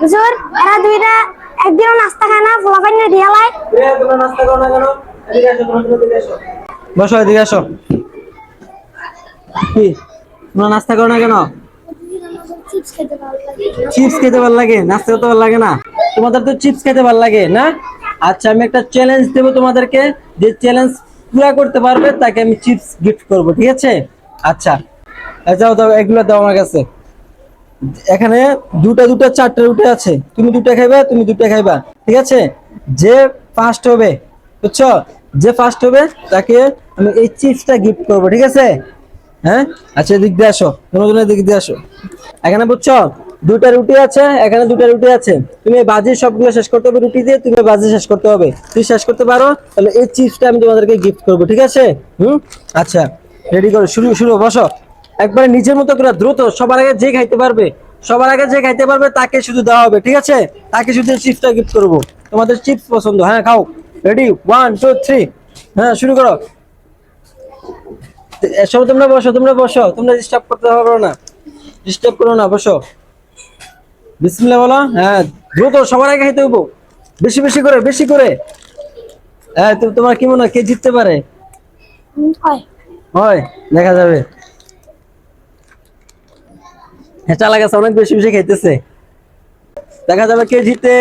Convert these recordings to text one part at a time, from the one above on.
হুজুর এরা দুইটা একদিনও নাস্তা খায় না না দিয়া লাই তোমরা নাস্তা করো না কেন এদিকে আসো তোমরা এদিকে আসো বসো এদিকে আসো। কি? তোমরা নাস্তা করো না কেন? চিপস খেতে ভালো লাগে। চিপস খেতে ভালো লাগে? নাস্তা করতে ভালো লাগে না? তোমাদের তো চিপস খেতে ভালো লাগে না? আচ্ছা আমি একটা চ্যালেঞ্জ দেবো তোমাদেরকে। যে চ্যালেঞ্জ পুরা করতে পারবে তাকে আমি চিপস গিফট করব ঠিক আছে? আচ্ছা। এই যাও দাও এগুলো দাও আমার কাছে। এখানে দুটা দুটা, চারটে রুটি আছে। তুমি দুটা খাইবা, তুমি দুটা খাইবা, ঠিক আছে? যে ফার্স্ট হবে, বুঝছ? যে ফার্স্ট হবে, তাকে আমি এই চিপসটা গিফট করব, ঠিক আছে? হ্যাঁ? আচ্ছা এদিক দিয়ে আসো দুজনের দিক দিয়ে আসো। এখানে বুঝছ? দুটা রুটি আছে, এখানে দুটা রুটি আছে। তুমি বাজি সবগুলো শেষ করতে হবে, রুটি দিয়ে তুমি বাজি শেষ করতে হবে। তুমি শেষ করতে পারো, তাহলে এই চিপসটা আমি তোমাদেরকে গিফট করব, ঠিক আছে? হুম? আচ্ছা রেডি করো, শুরু শুরু, বসো। একবারে নিজের মতো করে দ্রুত সবার আগে যে খাইতে পারবে সবার আগে যে খাইতে পারবে তাকে শুধু দেওয়া হবে ঠিক আছে? তাকে শুধু চিপসটা গিফট করব। তোমাদের চিপস পছন্দ হ্যাঁ খাও। রেডি ওয়ান টু থ্রি হ্যাঁ শুরু করো। এসব তোমরা বসো তোমরা বসো। তোমরা ডিস্টার্ব করতে পারো না। ডিস্টার্ব করো না বসো। বিসমিল্লাহ বলো হ্যাঁ দ্রুত সবার আগে খাইতে হইব। বেশি বেশি করে বেশি করে। হ্যাঁ তোমার কি মনে হয় কে জিততে পারে? হয়। হয় দেখা যাবে। হ্যাঁ চালা গেছে অনেক বেশি বেশি খাইতেছে। দেখা যাবে কে জিতে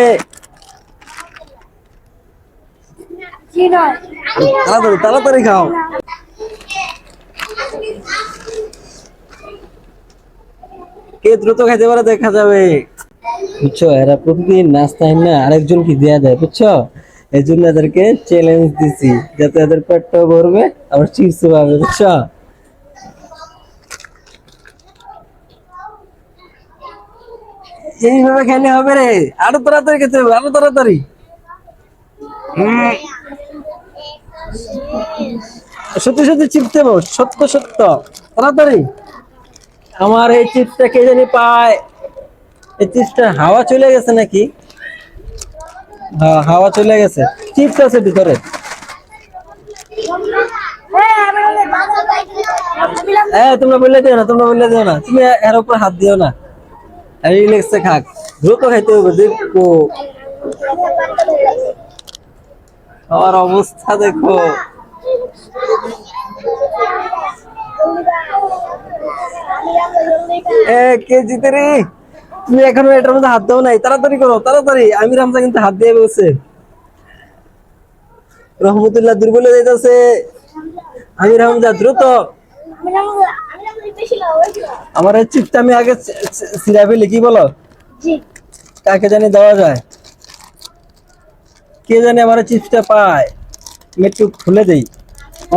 তাড়াতাড়ি খাও। কে দ্রুত খাইতে পারে দেখা যাবে। বুঝছ, এরা প্রতিদিন নাস্তায় না আরেকজন কি দেয়া দেয়, বুঝছ? এই জন্য এদেরকে চ্যালেঞ্জ দিছি, যাতে এদের পেটটাও ভরবে, আবার চিপস পাবে, বুঝছ? এইভাবে খেলে হবে রে। আরও তাড়াতাড়ি খেতে হবে আরও তাড়াতাড়ি। সত্যি সত্যি চিপস দেবো সত্য সত্য। তাড়াতাড়ি। আমার এই চিপটা কে জানি পায়। এই চিপসটা হাওয়া চলে গেছে নাকি? হ্যাঁ হাওয়া চলে গেছে। চিপস আছে ভিতরে। হ্যাঁ তোমরা বললে দিও না তোমরা বললে দিও না। তুমি এর উপর হাত দিও না। রিল্যাক্সে খাক। দ্রুত খাইতে হবে, দেখো। আমার অবস্থা দেখো। তুমি এখনও হাত দাও নাই। তাড়াতাড়ি করো, তাড়াতাড়ি। কিন্তু হাত রহমতুল্লাহ দুর্বল হয়ে যাইতেছে। আমি রামজা দ্রুত। আমার এই চিপটা আমি আগে সিরা ফেলি কি বলো? কাকে জানি দেওয়া যায়? কে জানি আমার চিপসটা পায়? আমি একটু খুলে দেই।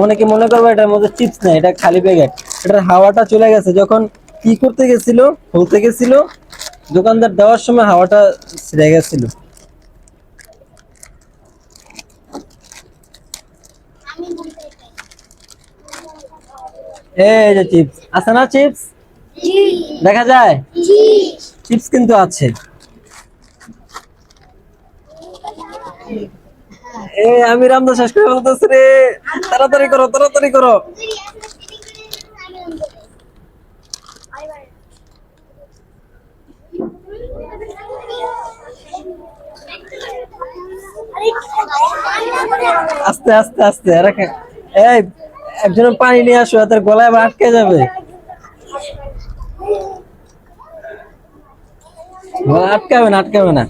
অনেকে মনে করবে এটার মধ্যে চিপস নেই এটা খালি প্যাকেট। এটার হাওয়াটা চলে গেছে যখন কি করতে গেছিল খুলতে গেছিল দোকানদার দেওয়ার সময় হাওয়াটা ছিঁড়ে গেছিল। এই যে চিপস। আছে না চিপস? দেখা যায়? চিপস কিন্তু আছে। আমি রামদা শেষ করে বলতেছি রে। তাড়াতাড়ি করো তাড়াতাড়ি করো। আস্তে আস্তে আস্তে রাখে এই একজন পানি নিয়ে আসো, এদের গলায় আটকে যাবে। আটকাবে না আটকাবে না।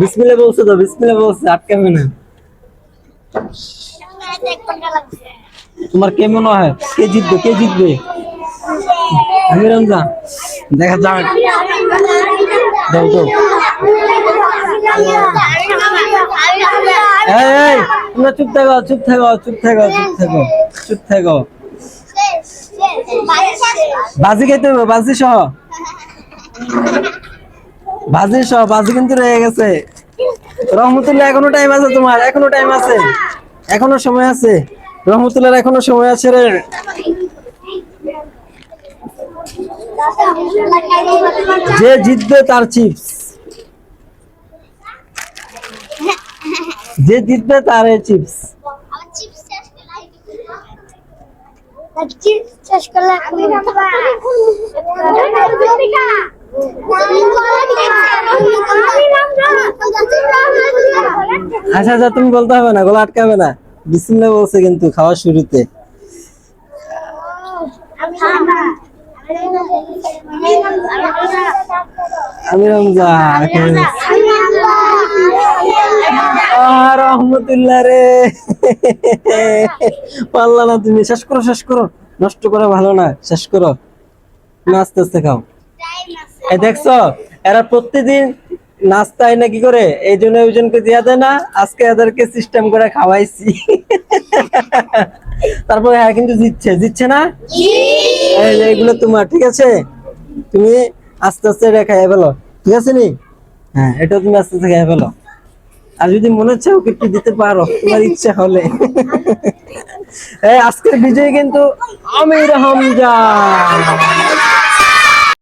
বিসমিল্লা বলছে তো বিসমিল্লা বলছে আটকাবে না। তোমার কে মনে হয়? কে জিতবে কে জিতবে? আমি রমজান দেখা যাক। দাও দাও। এই এই, তোমরা চুপ থাকো চুপ থাকো চুপ থাকো চুপ থাকো চুপ থাকো। বাজি খেতে হবে, বাজি সহ। বাজি সহ, বাজি কিন্তু রয়ে গেছে। রহমতুল্লাহ, এখনও টাইম আছে তোমার, এখনও টাইম আছে। এখনও সময় আছে। রহমতুল্লাহ এখনও সময় আছে রে। যে জিতবে তার চিপস যে জিতবে তার চিপস আচ্ছা আচ্ছা তুমি বলতে হবে না গলা আটকাবে না। বিসমিল্লাহ বলছে কিন্তু খাওয়া শুরুতে। আমি রমজান রহমতুল্লাহ রে। পারলা না তুমি, শেষ করো শেষ করো। নষ্ট করা ভালো না, শেষ করো। না আস্তে খাও এই দেখছ, এরা প্রতিদিন নাস্তায় না কি করে? এই জন্য ওইজনকে দিয়া দেয় না, আজকে এদেরকে সিস্টেম করে খাওয়াইছি। তারপর হ্যাঁ কিন্তু জিতছে। জিতছে না? এই যে এগুলো তোমার, ঠিক আছে? তুমি আস্তে আস্তে এটা খাইয়ে ফেলো। ঠিক আছে নি? হ্যাঁ এটা তুমি আস্তে আস্তে খাইয়ে ফেলো। আর যদি মনে হচ্ছে ওকে একটু দিতে পারো? তোমার ইচ্ছা হলে। আজকের বিজয়ী কিন্তু আমির হামজা